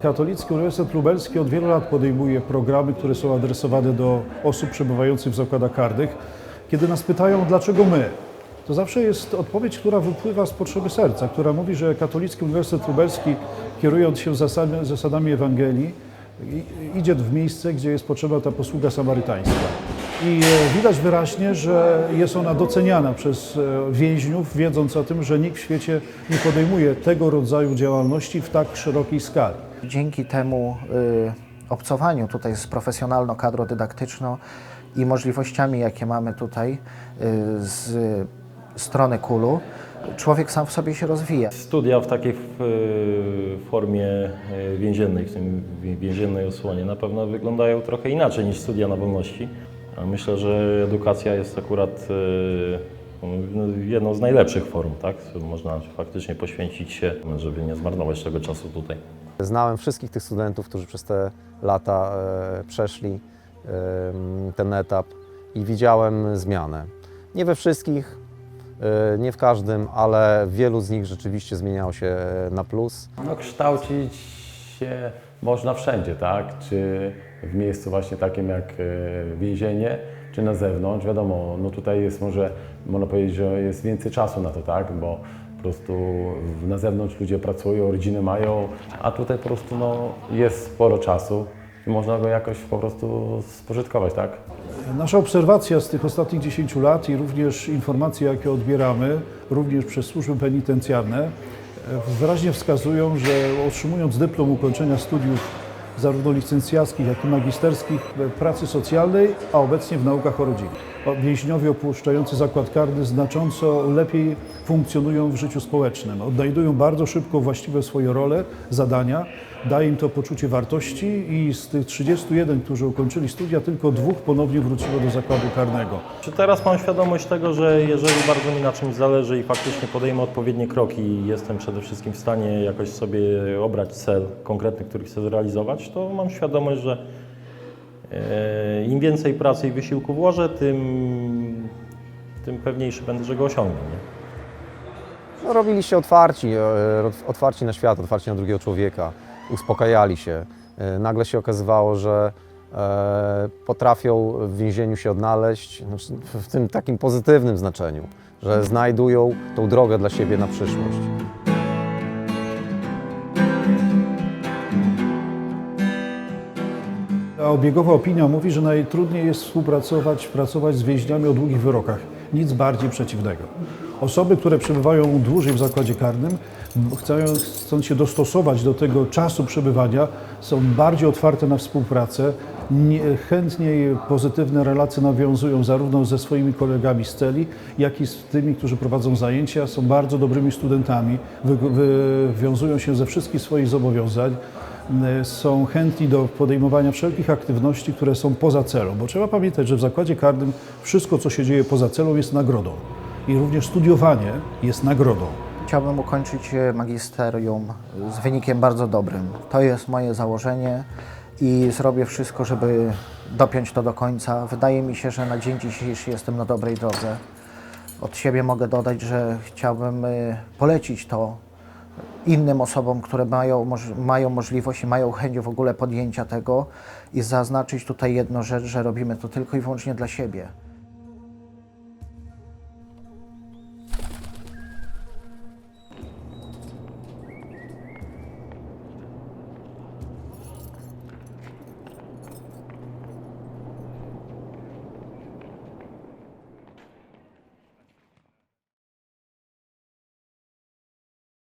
Katolicki Uniwersytet Lubelski od wielu lat podejmuje programy, które są adresowane do osób przebywających w zakładach karnych. Kiedy nas pytają, dlaczego my, to zawsze jest odpowiedź, która wypływa z potrzeby serca, która mówi, że Katolicki Uniwersytet Lubelski, kierując się zasady, zasadami Ewangelii, idzie w miejsce, gdzie jest potrzebna ta posługa samarytańska. I e, widać wyraźnie, że jest ona doceniana przez e, więźniów, wiedząc o tym, że nikt w świecie nie podejmuje tego rodzaju działalności w tak szerokiej skali. Dzięki temu y, obcowaniu tutaj z profesjonalną kadrą dydaktyczną i możliwościami, jakie mamy tutaj y, z strony KULU, człowiek sam w sobie się rozwija. Studia w takiej e, formie więziennej, w tym więziennej osłonie na pewno wyglądają trochę inaczej niż studia na wolności. Myślę, że edukacja jest akurat no, jedną z najlepszych form, tak? Można faktycznie poświęcić się, żeby nie zmarnować tego czasu tutaj. Znałem wszystkich tych studentów, którzy przez te lata e, przeszli em, ten etap i widziałem zmianę. Nie we wszystkich, e, nie w każdym, ale wielu z nich rzeczywiście zmieniało się na plus. No, kształcić się można wszędzie, tak? Czy w miejscu właśnie takim jak e, więzienie, czy na zewnątrz. Wiadomo, no tutaj jest może, można powiedzieć, że jest więcej czasu na to, tak? Bo po prostu na zewnątrz ludzie pracują, rodziny mają, a tutaj po prostu no, jest sporo czasu i można go jakoś po prostu spożytkować, tak? Nasza obserwacja z tych ostatnich 10 lat i również informacje, jakie odbieramy, również przez służby penitencjarne, e, wyraźnie wskazują, że otrzymując dyplom ukończenia studiów zarówno licencjackich, jak i magisterskich e, pracy socjalnej, a obecnie w naukach o rodzinie. Więźniowie opuszczający zakład karny znacząco lepiej funkcjonują w życiu społecznym. Odnajdują bardzo szybko właściwe swoje role, zadania, daje im to poczucie wartości i z tych 31, którzy ukończyli studia, tylko dwóch ponownie wróciło do zakładu karnego. Czy teraz mam świadomość tego, że jeżeli bardzo mi na czymś zależy i faktycznie podejmę odpowiednie kroki i jestem przede wszystkim w stanie jakoś sobie obrać cel konkretny, który chcę zrealizować, to mam świadomość, że e, im więcej pracy i wysiłku włożę, tym, tym pewniejszy będę, że go osiągnę. Nie? No, robili się otwarci, e, otwarci na świat, otwarci na drugiego człowieka, uspokajali się. E, Nagle się okazywało, że e, potrafią w więzieniu się odnaleźć, znaczy w tym takim pozytywnym znaczeniu, że znajdują tą drogę dla siebie na przyszłość. Obiegowa opinia mówi, że najtrudniej jest współpracować, pracować z więźniami o długich wyrokach. Nic bardziej przeciwnego. Osoby, które przebywają dłużej w zakładzie karnym, chcąc, się dostosować do tego czasu przebywania, są bardziej otwarte na współpracę, nie, chętniej pozytywne relacje nawiązują zarówno ze swoimi kolegami z celi, jak i z tymi, którzy prowadzą zajęcia, są bardzo dobrymi studentami, wy, wywiązują się ze wszystkich swoich zobowiązań y, są chętni do podejmowania wszelkich aktywności, które są poza celą, bo trzeba pamiętać, że w zakładzie karnym wszystko, co się dzieje poza celą, jest nagrodą. I również studiowanie jest nagrodą. Chciałbym ukończyć e, magisterium z wynikiem bardzo dobrym. To jest moje założenie i zrobię wszystko, żeby dopiąć to do końca. Wydaje mi się, że na dzień dzisiejszy jestem na dobrej drodze. Od siebie mogę dodać, że chciałbym e, polecić to innym osobom, które mają, mają możliwość i mają chęć w ogóle podjęcia tego i zaznaczyć tutaj jedną rzecz, że robimy to tylko i wyłącznie dla siebie.